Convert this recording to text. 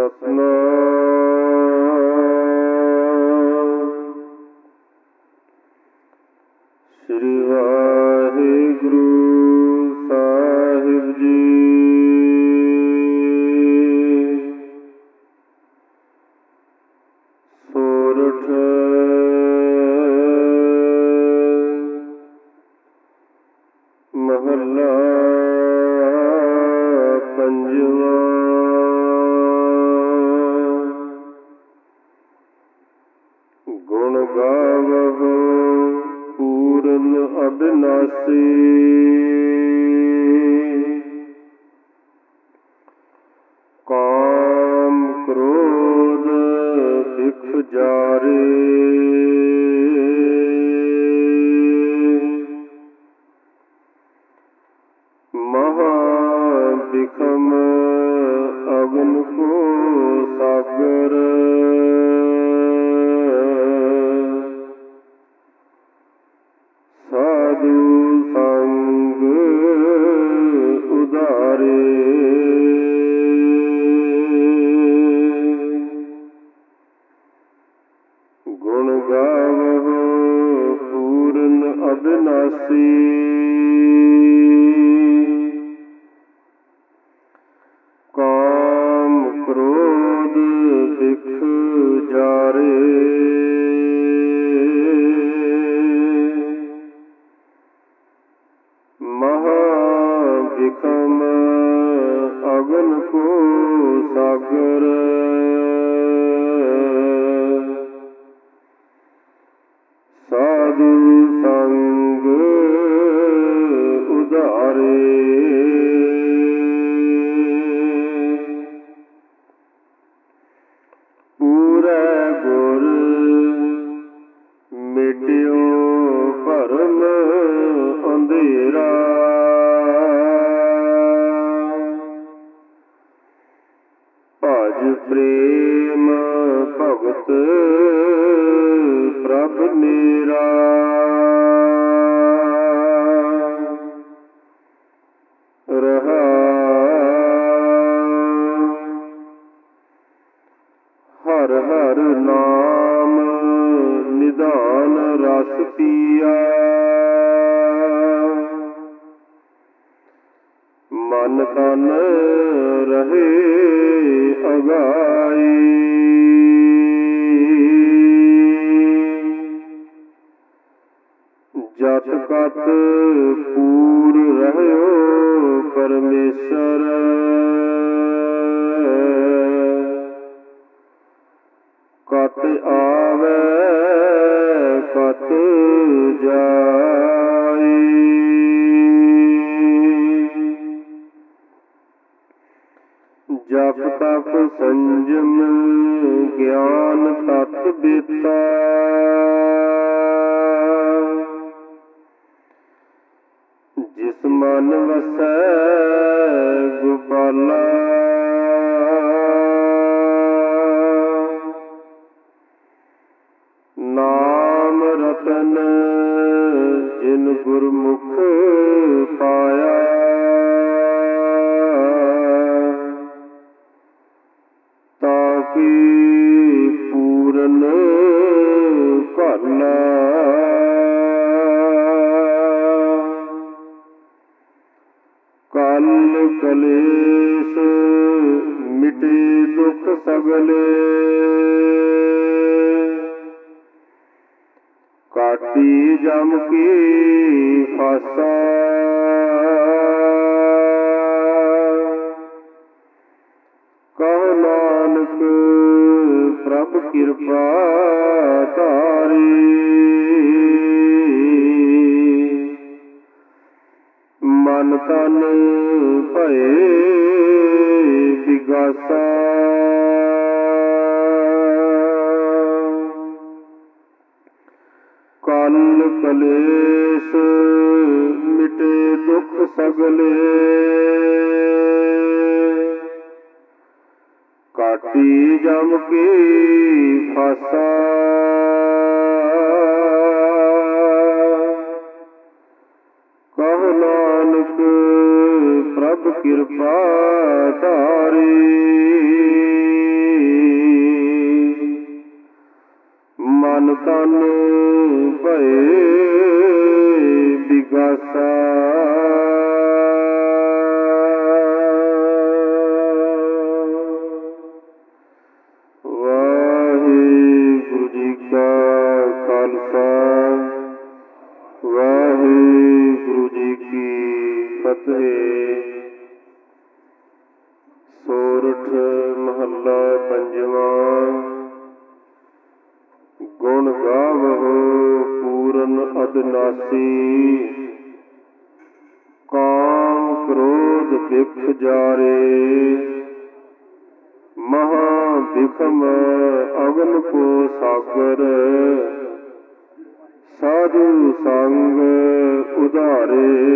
सपना ਗਾਵਹੁ ਪੂਰਨ ਅਬਿਨਾਸੀ। ਕਾਮ ਕ੍ਰੋਧ ਵਿਖ ਜਾਰੇ। ਮਹਾ ਬਿਖਮ ਅਗਨ ਪੂਰਨ ਅਬਿਨਾਸੀ ਪ੍ਰੇਮ ਭਗਤ ਪ੍ਰਭ ਨੀਰਾ ਰਹਾ। ਹਰ ਹਰ ਨਾਮ ਨਿਧਾਨ ਰਸ ਪੀਆ। ਮਨ ਤਨ ਰਹੇ ਅਗਾਈ ਜਤ ਕਤ ਪੂਰ ਰਹਿਓ ਪਰਮੇਸ਼ਰ। ਕਤ ਆਵੇ ਸੰਜਮ ਗਿਆਨ ਤਤ ਬੀਤਾ। ਕਲ ਕਲੇਸ਼ ਮਿਟੇ ਦੁਖ ਸਗਲੇ। ਕਾਟੀ ਜਮ ਕੀ ਫਾਸਾ। ਕਹ ਨਾਨਕ ਪ੍ਰਭ ਕਿਰਪਾ। ਭਏ ਵਿਗਾਸਾ ਕਲ ਕਲੇਸ਼ ਮਿਟੇ ਦੁਖ ਸਗਲੇ ਕਾਟੀ ਜਮ ਕੀ ਫਾਸਾ ਕਹੋ ਪ੍ਰਭ ਕਿਰਪਾ ਧਾਰੇ। ਮਨ ਤਨ ਭਏ ਵਿਗਾਸਾ ਗਾਵਹੁ ਪੂਰਨ ਅਦਨਾਸੀ। ਕਾਮ ਕ੍ਰੋਧ ਬਿਖ ਜਾਰੇ। ਮਹਾ ਵਿਖਮ ਅਗਨ ਕੋ ਸਾਗਰ। ਸਾਧੂ ਸੰਗ ਉਧਾਰੇ।